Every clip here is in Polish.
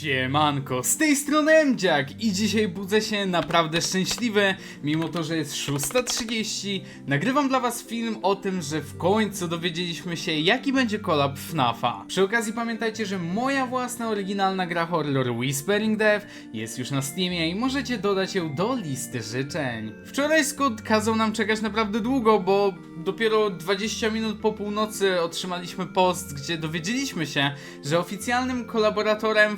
Siemanko, z tej strony Mdziak i dzisiaj budzę się naprawdę szczęśliwy, mimo to, że jest 6.30, nagrywam dla was film o tym, że w końcu dowiedzieliśmy się jaki będzie kolab FNAFa. Przy okazji pamiętajcie, że moja własna oryginalna gra horror Whispering Death jest już na Steamie i możecie dodać ją do listy życzeń. Wczoraj Scott kazał nam czekać naprawdę długo, bo dopiero 20 minut po północy otrzymaliśmy post, gdzie dowiedzieliśmy się, że oficjalnym kolaboratorem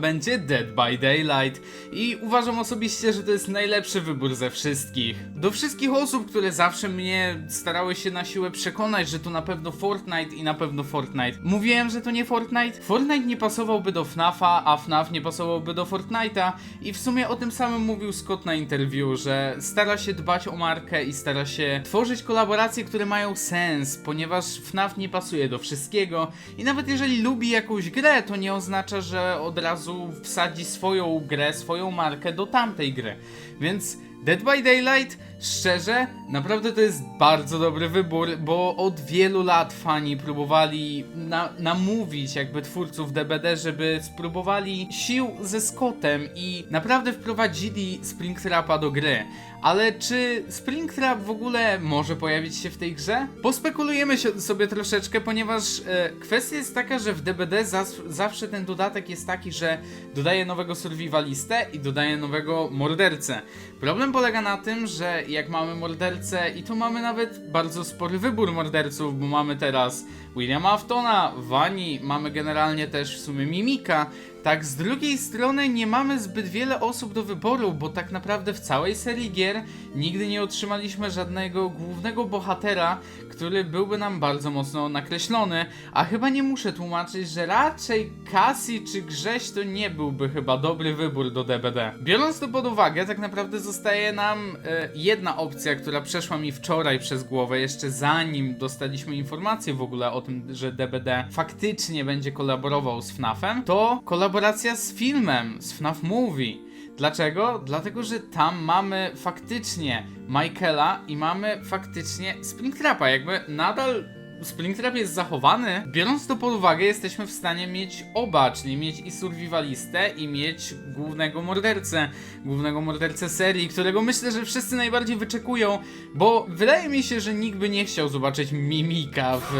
Będzie Dead by Daylight i uważam osobiście, że to jest najlepszy wybór ze wszystkich. Do wszystkich osób, które zawsze mnie starały się na siłę przekonać, że to na pewno Fortnite i na pewno Fortnite. Mówiłem, że to nie Fortnite. Fortnite nie pasowałby do FNAFa, a FNAF nie pasowałby do Fortnite'a i w sumie o tym samym mówił Scott na interview, że stara się dbać o markę i stara się tworzyć kolaboracje, które mają sens, ponieważ FNAF nie pasuje do wszystkiego i nawet jeżeli lubi jakąś grę, to nie oznacza, że od razu wsadzi swoją grę, swoją markę do tamtej gry. Więc Dead by Daylight, szczerze, naprawdę to jest bardzo dobry wybór, bo od wielu lat fani próbowali na, namówić jakby twórców DBD, żeby spróbowali sił ze Scottem i naprawdę wprowadzili Springtrapa do gry. Ale czy Springtrap w ogóle może pojawić się w tej grze? Pospekulujemy się sobie troszeczkę, ponieważ e, kwestia jest taka, że w DBD zawsze ten dodatek jest taki, że dodaje nowego survivalistę i dodaje nowego mordercę. Problem polega na tym, że jak mamy mordercę i tu mamy nawet bardzo spory wybór morderców, bo mamy teraz Williama Aftona, Wani, mamy generalnie też w sumie Mimika, tak, z drugiej strony nie mamy zbyt wiele osób do wyboru, bo tak naprawdę w całej serii gier nigdy nie otrzymaliśmy żadnego głównego bohatera, który byłby nam bardzo mocno nakreślony, a chyba nie muszę tłumaczyć, że raczej Cassie czy Grześ to nie byłby chyba dobry wybór do DBD. Biorąc to pod uwagę, tak naprawdę zostaje nam e, jedna opcja, która przeszła mi wczoraj przez głowę, jeszcze zanim dostaliśmy informację w ogóle o tym, że DBD faktycznie będzie kolaborował z FNAFem, to kolaboracja z filmem, z FNAF Movie. Dlaczego? Dlatego, że tam mamy faktycznie Michaela i mamy faktycznie Springtrapa. Jakby nadal Springtrap jest zachowany. Biorąc to pod uwagę, jesteśmy w stanie mieć oba, czyli mieć i survivalistę i mieć głównego mordercę. Głównego mordercę serii, którego myślę, że wszyscy najbardziej wyczekują, bo wydaje mi się, że nikt by nie chciał zobaczyć Mimika w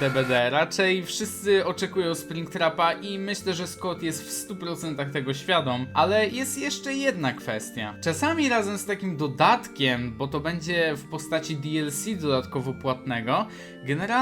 DBD. Raczej wszyscy oczekują Springtrapa i myślę, że Scott jest w 100% tego świadom. Ale jest jeszcze jedna kwestia. Czasami razem z takim dodatkiem, bo to będzie w postaci DLC dodatkowo płatnego, generalnie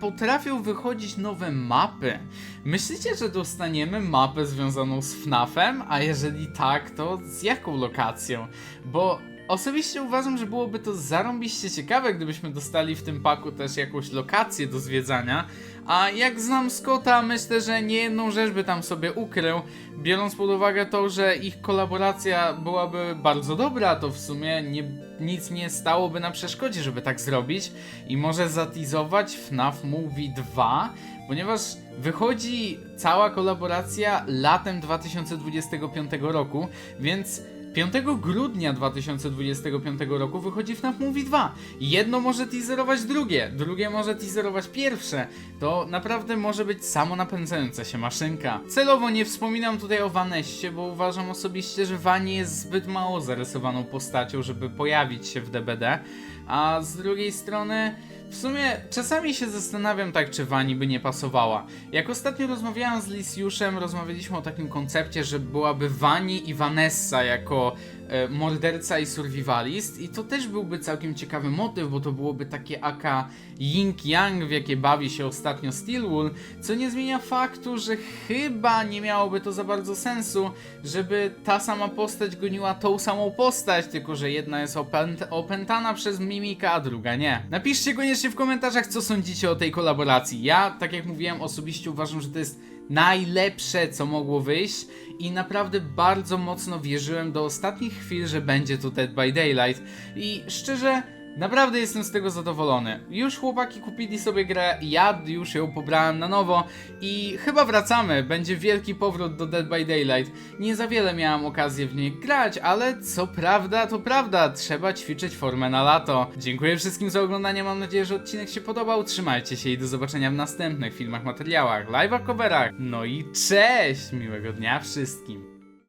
potrafią wychodzić nowe mapy. Myślicie, że dostaniemy mapę związaną z FNAF-em? A jeżeli tak, to z jaką lokacją? Bo Osobiście uważam, że byłoby to zarąbiście ciekawe, gdybyśmy dostali w tym paku też jakąś lokację do zwiedzania. A jak znam Scotta, myślę, że nie jedną rzecz by tam sobie ukrył. Biorąc pod uwagę to, że ich kolaboracja byłaby bardzo dobra, to w sumie nie, nic nie stałoby na przeszkodzie, żeby tak zrobić. I może zatizować FNAF Movie 2, ponieważ wychodzi cała kolaboracja latem 2025 roku, więc 5 grudnia 2025 roku wychodzi FNAF Movie 2. Jedno może teaserować drugie, drugie może teaserować pierwsze. To naprawdę może być samo napędzająca się maszynka. Celowo nie wspominam tutaj o Vanessie, bo uważam osobiście, że Vani jest zbyt mało zarysowaną postacią, żeby pojawić się w DBD. A z drugiej strony, w sumie czasami się zastanawiam tak, czy Wani by nie pasowała. Jak ostatnio rozmawiałem z Lisjuszem, rozmawialiśmy o takim koncepcie, że byłaby Wani i Vanessa jako e, morderca i survivalist i to też byłby całkiem ciekawy motyw, bo to byłoby takie aka yin-yang, w jakie bawi się ostatnio Steelwool, co nie zmienia faktu, że chyba nie miałoby to za bardzo sensu, żeby ta sama postać goniła tą samą postać, tylko że jedna jest opęt opętana przez Mimika, a druga nie. Napiszcie koniecznie w komentarzach, co sądzicie o tej kolaboracji. Ja, tak jak mówiłem, osobiście uważam, że to jest najlepsze, co mogło wyjść i naprawdę bardzo mocno wierzyłem do ostatnich chwil, że będzie to Dead by Daylight i szczerze Naprawdę jestem z tego zadowolony. Już chłopaki kupili sobie grę, ja już ją pobrałem na nowo i chyba wracamy. Będzie wielki powrót do Dead by Daylight. Nie za wiele miałem okazję w niej grać, ale co prawda, to prawda. Trzeba ćwiczyć formę na lato. Dziękuję wszystkim za oglądanie. Mam nadzieję, że odcinek się podobał. Trzymajcie się i do zobaczenia w następnych filmach, materiałach, live'ach, coverach. No i cześć! Miłego dnia wszystkim.